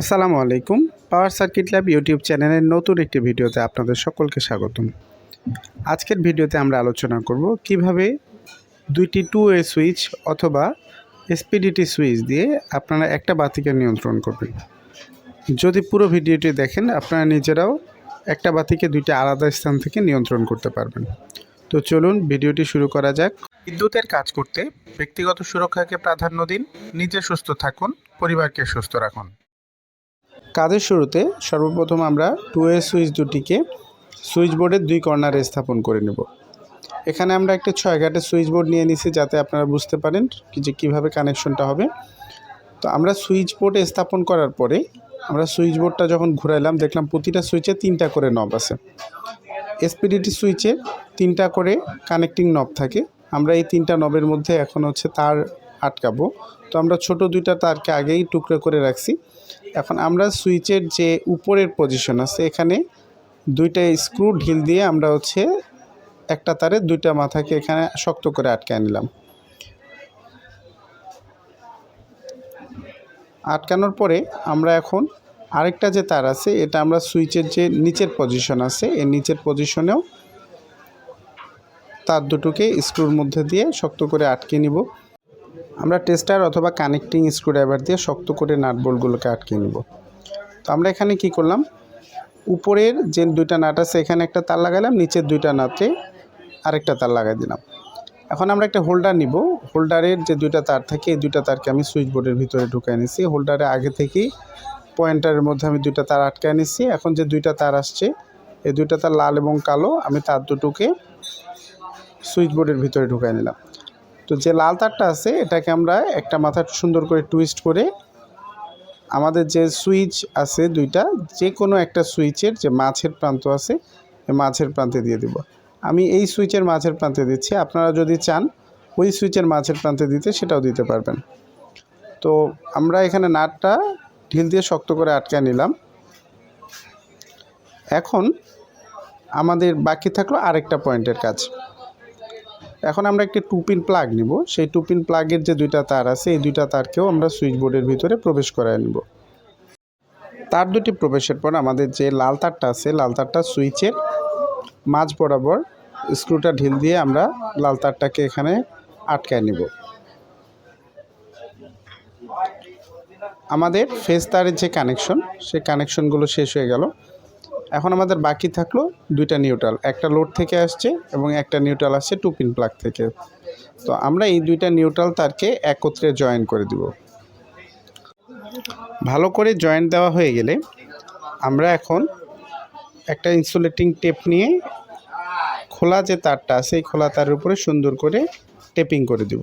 আসসালামু আলাইকুম। Power circuit lab YouTube চ্যানেলের নতুন একটি ভিডিওতে আপনাদের সকলকে স্বাগতম। আজকের ভিডিওতে আমরা আলোচনা করব কীভাবে দুইটি টু এ সুইচ অথবা এসপিডিটি সুইচ দিয়ে আপনারা একটা বাতিকে নিয়ন্ত্রণ করবেন। যদি পুরো ভিডিওটি দেখেন, আপনারা নিজেরাও একটা বাতিকে দুইটা আলাদা স্থান থেকে নিয়ন্ত্রণ করতে পারবেন। তো চলুন ভিডিওটি শুরু করা যাক। বিদ্যুতের কাজ করতে ব্যক্তিগত সুরক্ষাকে প্রাধান্য দিন, নিজে সুস্থ থাকুন, পরিবারকে সুস্থ রাখুন। কাজের শুরুতে সর্বপ্রথম আমরা টু এ সুইচ দুটিকে সুইচ বোর্ডের দুই কর্নারে স্থাপন করে নেব। এখানে আমরা একটা ছয় ঘাটের সুইচ বোর্ড নিয়ে নিছি যাতে আপনারা বুঝতে পারেন কি যে কীভাবে কানেকশনটা হবে। তো আমরা সুইচ বোর্ডে স্থাপন করার পরে আমরা সুইচ বোর্ডটা যখন ঘুরাইলাম, দেখলাম প্রতিটা সুইচে তিনটা করে নব আছে। এসপিডিটি সুইচে তিনটা করে কানেক্টিং নব থাকে। আমরা এই তিনটা নবের মধ্যে এখন হচ্ছে তার আটকাবো। তো আমরা ছোট দুইটা তারকে আগেই টুকরো করে রাখছি। এখন আমরা সুইচের যে উপরের পজিশন আছে, এখানে দুইটা স্ক্রু ঢিল দিয়ে আমরা হচ্ছে একটা তারে দুইটা মাথাকে এখানে শক্ত করে আটকে নিলাম। আটকানোর পরে আমরা এখন আরেকটা যে তার আছে, এটা আমরা সুইচের যে নিচের পজিশন আছে এর নিচের পজিশনেও তার দুটোকে স্ক্রুর মধ্যে দিয়ে শক্ত করে আটকে নিব। আমরা টেস্টার অথবা কানেক্টিং স্ক্রুড্রাইভার দিয়ে শক্ত করে নাট বোল্টগুলোকে আটকে নিব। তো আমরা এখানে কি করলাম? উপরের যে দুইটা নাট আছে, এখানে একটা তার লাগালাম, নিচের দুইটা নাটে আরেকটা তার লাগাই দিলাম। এখন আমরা একটা হোল্ডার নিব। হোল্ডারের যে দুইটা তার থাকে, এই দুইটা তারকে আমি সুইচ বোর্ডের ভিতরে ঢুকাই নিছি। হোল্ডারে আগে থেকেই পয়েন্টারের মধ্যে আমি দুইটা তার আটকায় নিছি। এখন যে দুইটা তার আসছে, এই দুইটা তার লাল এবং কালো আমি তার দুটোকে সুইচ বোর্ডের ভিতরে ঢুকাই নিলাম। তো যে লাল তারটা আছে, এটাকে আমরা একটা মাথা সুন্দর করে টুইস্ট করে আমাদের যে সুইচ আছে দুইটা যে কোনো একটা সুইচের যে মাছের প্রান্ত আছে মাছের প্রান্তে দিয়ে দিব। আমি এই সুইচের মাছের প্রান্তে দিচ্ছি, আপনারা যদি চান, ওই সুইচের মাছের প্রান্তে দিতে সেটাও দিতে পারবেন। তো আমরা এখানে নাটটা ঢিল দিয়ে শক্ত করে আটকায় নিলাম। এখন আমাদের বাকি থাকল আরেকটা পয়েন্টের কাজ। এখন আমরা একটি টুপিন প্লাগ নিব। সেই টুপিন প্লাগের যে দুইটা তার আছে, এই দুইটা তারকেও আমরা সুইচ বোর্ডের ভিতরে প্রবেশ করায় নিব। তার দুটি প্রবেশের পর আমাদের যে লাল তারটা আছে, লাল তারটা সুইচের মাঝ বরাবর স্ক্রুটা ঢিল দিয়ে আমরা লাল তারটাকে এখানে আটকায় নিব। আমাদের ফেস তারের যে কানেকশন সেই কানেকশনগুলো শেষ হয়ে গেল। এখন আমাদের বাকি থাকল দুইটা নিউট্রাল, একটা লোড থেকে আসছে এবং একটা নিউট্রাল আসছে টু পিন প্লাগ থেকে। তো আমরা এই দুইটা নিউট্রাল তারকে একত্রে জয়েন করে দিব। ভালো করে জয়েন দেওয়া হয়ে গেলে আমরা এখন একটা ইনসুলেটিং টেপ নিয়ে খোলা যে তারটা আছে, এই খোলা তারের উপরে সুন্দর করে টেপিং করে দিব।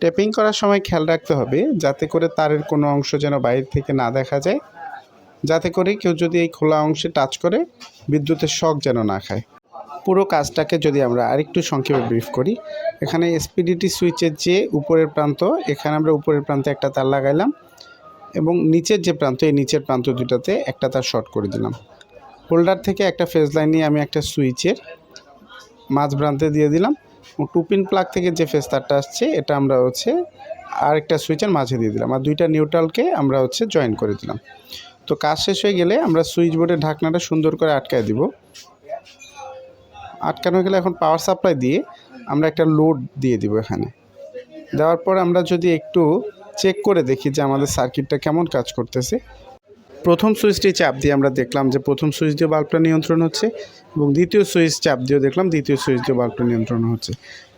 টেপিং করার সময় খেয়াল রাখতে হবে যাতে করে তারের কোনো অংশ যেন বাইরে থেকে না দেখা যায়। যাতে করে কেউ যদি এই খোলা অংশে টাচ করে, বিদ্যুতের শখ যেন না খায়। পুরো কাজটাকে যদি আমরা আরেকটু সংক্ষেপে ব্রিফ করি, এখানে এসপিডিটি সুইচের যে উপরের প্রান্ত, এখানে আমরা উপরের প্রান্তে একটা তার লাগাইলাম এবং নিচের যে প্রান্ত, এই নিচের প্রান্ত দুটাতে একটা তার শর্ট করে দিলাম। হোল্ডার থেকে একটা ফেজ লাইন নিয়ে আমি একটা সুইচের মাঝ প্রান্তে দিয়ে দিলাম এবং টুপিন প্লাগ থেকে যে ফেজ তারটা আসছে, এটা আমরা হচ্ছে আরেকটা সুইচের মাঝে দিয়ে দিলাম। আর দুইটা নিউট্রালকে আমরা হচ্ছে জয়েন করে দিলাম। তো কাজ শেষ হয়ে গেলে আমরা সুইচ বোর্ডের ঢাকনাটা সুন্দর করে আটকায় দিব। আটকানো গেলে এখন পাওয়ার সাপ্লাই দিয়ে আমরা একটা লোড দিয়ে দিব এখানে। দেওয়ার পর আমরা যদি একটু চেক করে দেখি যে আমাদের সার্কিটটা কেমন কাজ করতেছে। প্রথম সুইচটি চাপ দিয়ে আমরা দেখলাম যে প্রথম সুইচ দিয়ে বাল্বটা নিয়ন্ত্রণ হচ্ছে এবং দ্বিতীয় সুইচ চাপ দিয়েও দেখলাম দ্বিতীয় সুইচ দিয়ে বাল্বটা নিয়ন্ত্রণ হচ্ছে।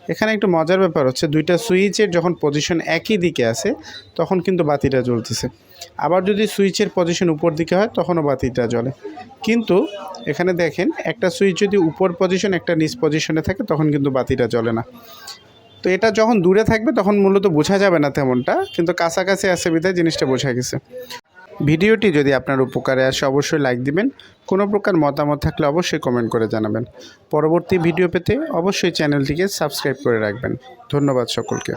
এখানে একটু মজার ব্যাপার হচ্ছে দুইটা সুইচের যখন পজিশন একই দিকে আসে তখন কিন্তু বাতিটা জ্বলতেছে। আবার যদি সুইচের পজিশন উপর দিকে হয়, তখনও বাতিটা জ্বলে। কিন্তু এখানে দেখেন, একটা সুইচ যদি উপর পজিশন একটা নিচ পজিশনে থাকে, তখন কিন্তু বাতিটা জ্বলে না। তো এটা যখন দূরে থাকবে, তখন মূলত বোঝা যাবে না তেমনটা, কিন্তু কাছাকাছি আসে বিধায় জিনিসটা বোঝা গেছে। ভিডিওটি যদি আপনার উপকারে আসে, অবশ্যই লাইক দিবেন। কোনো প্রকার মতামত থাকলে অবশ্যই কমেন্ট করে জানাবেন। পরবর্তী ভিডিও পেতে অবশ্যই চ্যানেলটিকে সাবস্ক্রাইব করে রাখবেন। ধন্যবাদ সকলকে।